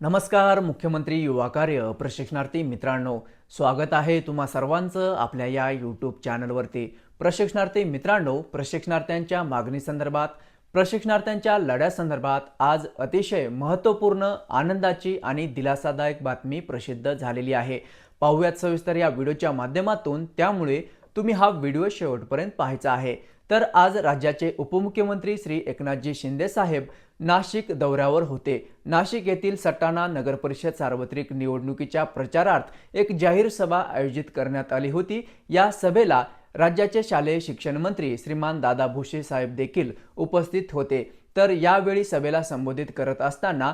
नमस्कार मुख्यमंत्री युवा कार्य प्रशिक्षणार्थी मित्रांनो. स्वागत आहे तुम्हा सर्वांचं आपल्या या यूट्यूब चॅनलवरती प्रशिक्षणार्थी मित्रांनो प्रशिक्षणार्थ्यांच्या मागणीसंदर्भात प्रशिक्षणार्थ्यांच्या लढ्यासंदर्भात आज अतिशय महत्त्वपूर्ण आनंदाची आणि दिलासादायक बातमी प्रसिद्ध झालेली आहे. पाहूयात सविस्तर या व्हिडिओच्या माध्यमातून त्यामुळे तुम्ही हा व्हिडिओ शेवटपर्यंत पाहायचा आहे. तर आज राज्याचे उपमुख्यमंत्री श्री एकनाथजी शिंदे साहेब नाशिक दौऱ्यावर होते. नाशिक येथील सटाणा नगरपरिषद सार्वत्रिक निवडणुकीच्या प्रचारार्थ एक जाहीर सभा आयोजित करण्यात आली होती. या सभेला राज्याचे शालेय शिक्षण मंत्री श्रीमान दादा भुसे साहेब देखील उपस्थित होते. तर यावेळी सभेला संबोधित करत असताना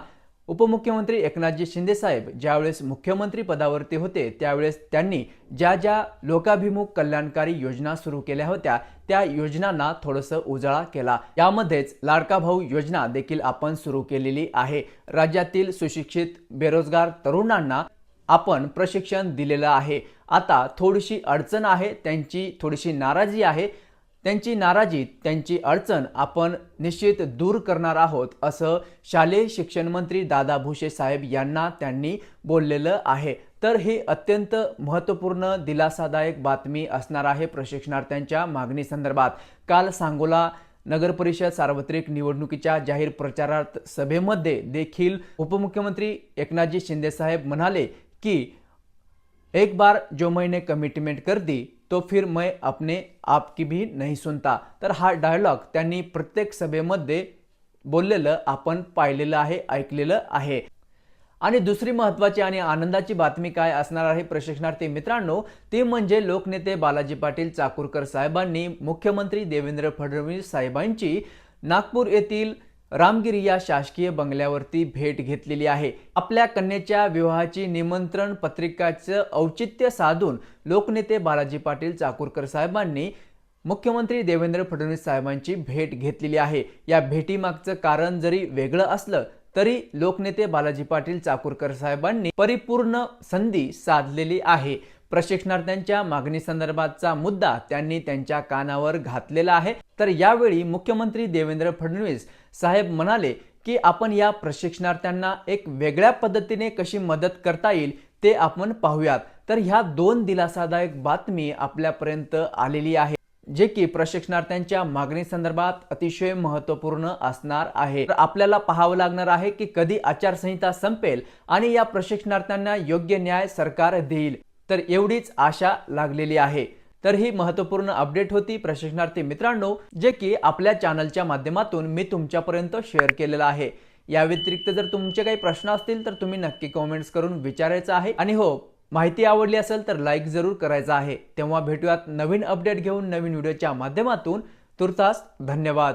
उपमुख्यमंत्री एकनाथजी शिंदे साहेब ज्यावेळेस मुख्यमंत्री पदावरती होते त्यावेळेस त्यांनी ज्या ज्या लोकाभिमुख कल्याणकारी योजना सुरू केल्या होत्या त्या योजनांना थोडंसं उजाळा केला. यामध्येच लाडका भाऊ योजना देखील आपण सुरू केलेली आहे. राज्यातील सुशिक्षित बेरोजगार तरुणांना आपण प्रशिक्षण दिलेलं आहे. आता थोडीशी अडचण आहे त्यांची थोडीशी नाराजी आहे. त्यांची नाराजी त्यांची अडचण आपण निश्चित दूर करणार आहोत असं शालेय शिक्षण मंत्री दादा भुसे साहेब यांना त्यांनी बोललेलं आहे. तर ही अत्यंत महत्त्वपूर्ण दिलासादायक बातमी असणार आहे प्रशिक्षणार्थ्यांच्या मागणी संदर्भात. काल सांगोला नगर परिषद सार्वत्रिक निवडणुकीच्या जाहीर प्रचारार्थ सभेमध्ये देखील उपमुख्यमंत्री एकनाथजी शिंदे साहेब म्हणाले की एक बार जो मैंने कमिटमेंट कर दी तो फिर मैं अपने आप की भी नाही सुनता। तर हा डायलॉग त्यांनी प्रत्येक सभेमध्ये बोललेलं आपण पाहिलेलं आहे ऐकलेलं आहे. आणि दुसरी महत्वाची आणि आनंदाची बातमी काय असणार आहे प्रशिक्षणार्थी मित्रांनो ते म्हणजे लोकनेते बालाजी पाटील चाकूरकर साहेबांनी मुख्यमंत्री देवेंद्र फडणवीस साहेबांची नागपूर येथील रामगिरी या शासकीय बंगल्यावरती भेट घेतलेली आहे. आपल्या कन्येच्या विवाहाची निमंत्रण पत्रिकाचं औचित्य साधून लोकनेते बालाजी पाटील चाकूरकर साहेबांनी मुख्यमंत्री देवेंद्र फडणवीस साहेबांची भेट घेतलेली आहे. या भेटीमागचं कारण जरी वेगळं असलं तरी लोकनेते बालाजी पाटील चाकूरकर साहेबांनी परिपूर्ण संधी साधलेली आहे. प्रशिक्षणार्थ्यांच्या मागणी संदर्भातचा मुद्दा त्यांनी त्यांच्या कानावर घातलेला आहे. तर यावेळी मुख्यमंत्री देवेंद्र फडणवीस साहेब म्हणाले की आपण या प्रशिक्षणार्थ्यांना एक वेगळ्या पद्धतीने कशी मदत करता येईल ते आपण पाहूयात. तर ह्या दोन दिलासादायक बातमी आपल्यापर्यंत आलेली आहे जे की प्रशिक्षणार्थ्यांच्या मागणी संदर्भात अतिशय महत्त्वपूर्ण असणार आहे. तर आपल्याला पाहावं लागणार आहे की कधी आचारसंहिता संपेल आणि या प्रशिक्षणार्थ्यांना योग्य न्याय सरकार देईल. तर एवढीच आशा लागलेली आहे. तर ही महत्त्वपूर्ण अपडेट होती. प्रशिक्षणार्थी मित्रांनो जे की आपल्या चॅनलच्या माध्यमातून मी तुमच्यापर्यंत शेअर केलेलं आहे. या व्यतिरिक्त जर तुमचे काही प्रश्न असतील तर तुम्ही नक्की कमेंट्स करून विचारायचं आहे. आणि हो माहिती आवडली असेल तर लाईक जरूर करायचा आहे. तेव्हा भेटूयात नवीन अपडेट घेऊन नवीन व्हिडिओच्या माध्यमातून. तुर्तास धन्यवाद.